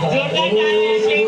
我应该的心。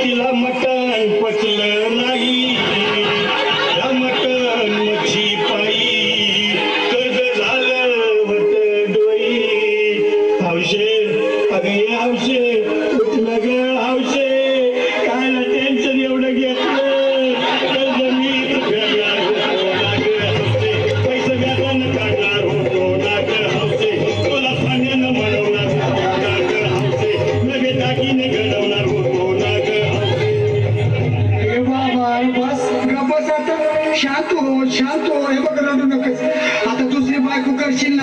kilamata en Cuatlana. ಇಲ್ಲ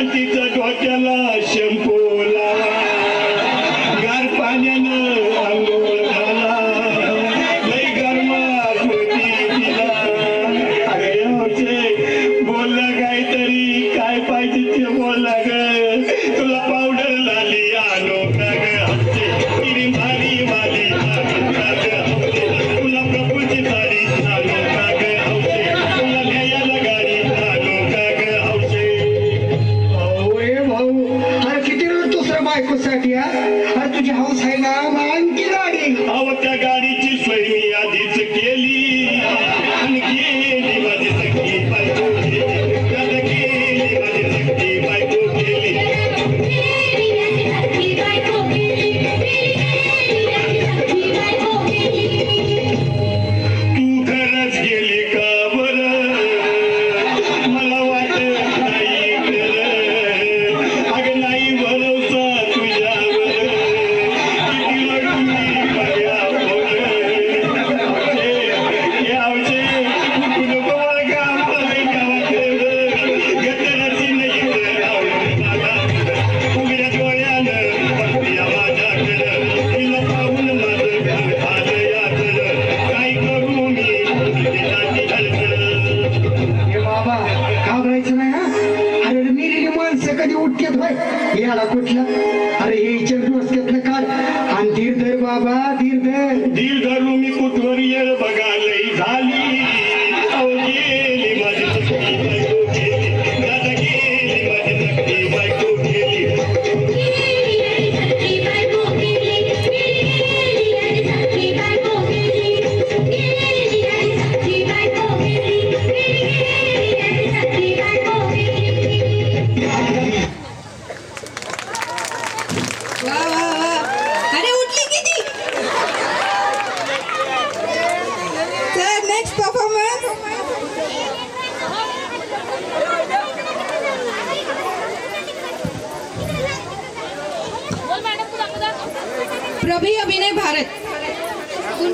Bandits are बायकोसाठी हा? तुझी हाऊस आहे ना मान की गाडी अहो त्या गाडी डोसक्यात बाय हे आला कुठला? अरे हे इचर डोसक्यात काढ आणि धीर धर बाबा धीर धर धीर धर પ્રભી અભિનય ભારત.